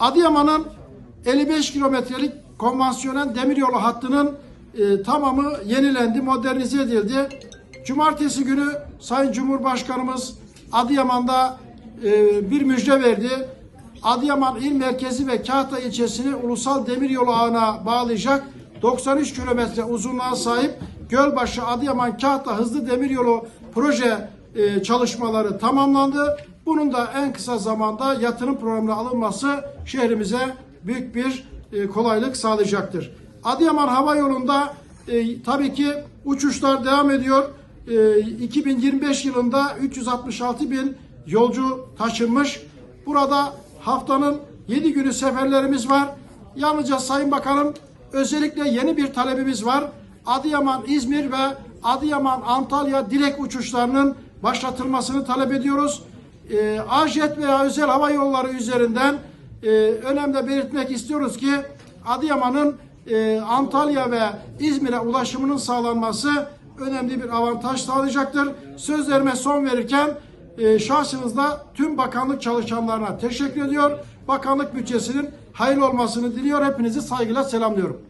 Adıyaman'ın 55 kilometrelik konvansiyonel demiryolu hattının e, tamamı yenilendi, modernize edildi. Cumartesi günü Sayın Cumhurbaşkanımız Adıyaman'da e, bir müjde verdi. Adıyaman il merkezi ve Kahta ilçesini ulusal demiryolu ağına bağlayacak 93 kilometre uzunluğa sahip Gölbaşı Adıyaman Kahta hızlı demiryolu proje e, çalışmaları tamamlandı. Bunun da en kısa zamanda yatırım programına alınması şehrimize büyük bir e, kolaylık sağlayacaktır. Adıyaman Hava Yolu'nda e, tabii ki uçuşlar devam ediyor. E, 2025 yılında 366 bin yolcu taşınmış. Burada haftanın 7 günü seferlerimiz var. Yalnızca Sayın Bakanım özellikle yeni bir talebimiz var. Adıyaman, İzmir ve Adıyaman, Antalya direkt uçuşlarının başlatılmasını talep ediyoruz. E, AJet veya özel hava yolları üzerinden e, önemli belirtmek istiyoruz ki Adıyaman'ın e, Antalya ve İzmir'e ulaşımının sağlanması önemli bir avantaj sağlayacaktır. Sözlerime son verirken e, şahsınızda tüm bakanlık çalışanlarına teşekkür ediyor. Bakanlık bütçesinin hayırlı olmasını diliyor. Hepinizi saygıyla selamlıyorum.